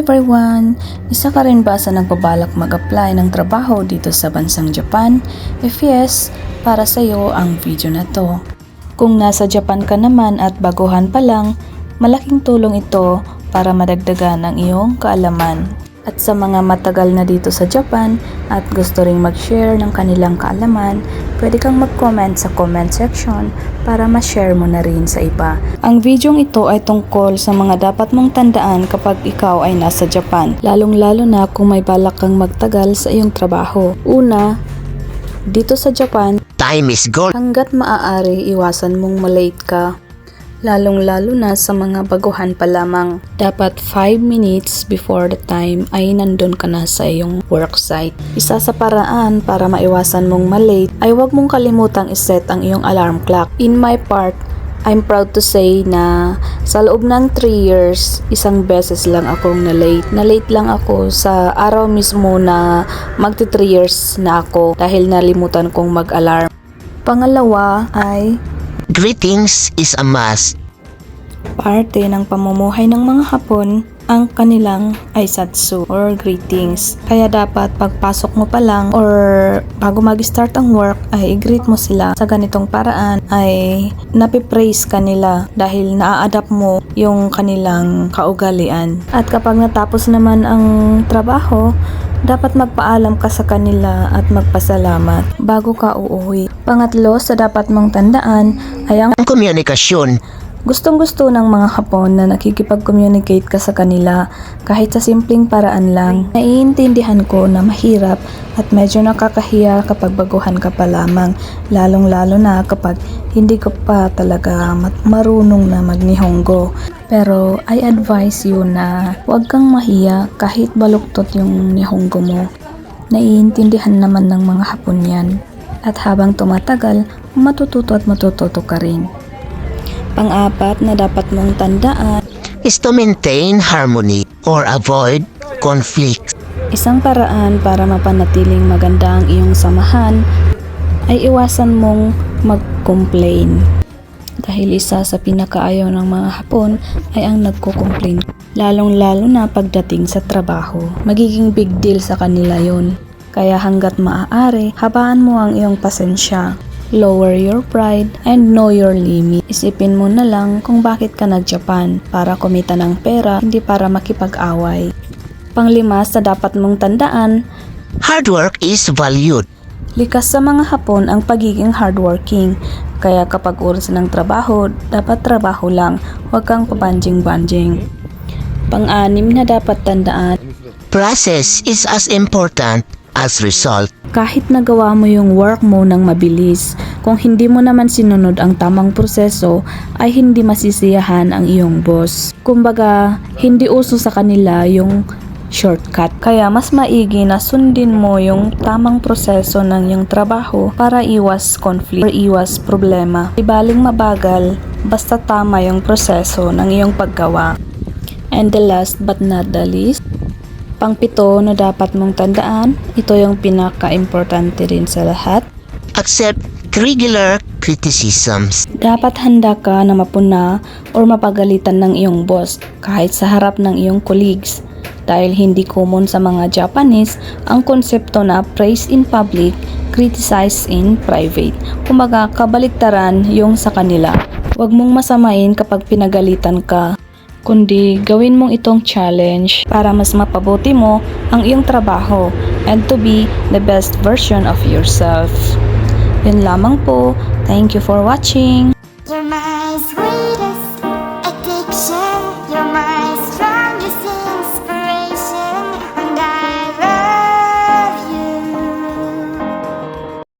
everyone! Isa ka rin ba sa nagbabalak mag-apply ng trabaho dito sa bansang Japan? If yes, para sa iyo ang video na to. Kung nasa Japan ka naman at baguhan pa lang, malaking tulong ito para madagdagan ang iyong kaalaman. At sa mga matagal na dito sa Japan at gusto ring mag-share ng kanilang kaalaman, pwede kang mag-comment sa comment section para ma-share mo na rin sa iba. Ang videong ito ay tungkol sa mga dapat mong tandaan kapag ikaw ay nasa Japan, lalong-lalo na kung may balak kang magtagal sa iyong trabaho. Una, dito sa Japan, Time is gold. hanggat maaari iwasan mong malate ka lalong-lalo na sa mga baguhan pa lamang. Dapat 5 minutes before the time ay nandun ka na sa iyong worksite. Isa sa paraan para maiwasan mong malate ay huwag mong kalimutang iset ang iyong alarm clock. In my part, I'm proud to say na sa loob ng 3 years, isang beses lang akong na-late. Na-late lang ako sa araw mismo na magti 3 years na ako dahil nalimutan kong mag-alarm. Pangalawa ay Greetings is a must. Parte ng pamumuhay ng mga Hapon ang kanilang aisatsu or greetings. Kaya dapat pagpasok mo pa lang or bago mag-start ang work ay i-greet mo sila sa ganitong paraan ay napipraise ka nila dahil naa-adapt mo yung kanilang kaugalian. At kapag natapos naman ang trabaho, dapat magpaalam ka sa kanila at magpasalamat bago ka uuwi. Pangatlo sa dapat mong tandaan ay ang komunikasyon. Gustong gusto ng mga Hapon na nakikipag-communicate ka sa kanila kahit sa simpleng paraan lang. Naiintindihan ko na mahirap at medyo nakakahiya kapag baguhan ka pa lamang, lalong-lalo na kapag hindi ka pa talaga marunong na magnihonggo. Pero I advise you na huwag kang mahiya kahit baluktot yung nihonggo mo. Naiintindihan naman ng mga Hapon yan. At habang tumatagal, matututo at matututo ka rin. Pang-apat na dapat mong tandaan, is to maintain harmony or avoid conflict. isang paraan para mapanatiling maganda ang iyong samahan ay iwasan mong mag-complain. Dahil isa sa pinakaayaw ng mga Hapon ay ang nagko-complain. Lalong-lalo na pagdating sa trabaho. Magiging big deal sa kanila yon. Kaya hanggat maaari, habaan mo ang iyong pasensya. Lower your pride and know your limit. Isipin mo na lang kung bakit ka nag-Japan para kumita ng pera, hindi para makipag-away. Panglima sa dapat mong tandaan, Hard work is valued. likas sa mga Hapon ang pagiging hardworking. Kaya kapag oras ng trabaho, dapat trabaho lang, huwag kang pabanjing-banjing. Pang-anim na dapat tandaan, Process is as important as result. kahit nagawa mo yung work mo ng mabilis, kung hindi mo naman sinunod ang tamang proseso, ay hindi masisiyahan ang iyong boss. Kumbaga, hindi uso sa kanila yung shortcut. Kaya mas maigi na sundin mo yung tamang proseso ng iyong trabaho para iwas conflict or iwas problema. Ibaling mabagal, basta tama yung proseso ng iyong paggawa. And the last but not the least, Pangpito na dapat mong tandaan, ito yung pinaka-importante rin sa lahat. Accept regular criticisms. Dapat handa ka na mapuna or mapagalitan ng iyong boss kahit sa harap ng iyong colleagues. Dahil hindi common sa mga Japanese ang konsepto na praise in public, criticize in private. Kumbaga, kabaliktaran yung sa kanila. Huwag mong masamain kapag pinagalitan ka kundi gawin mong itong challenge para mas mapabuti mo ang iyong trabaho and to be the best version of yourself. Yun lamang po. Thank you for watching.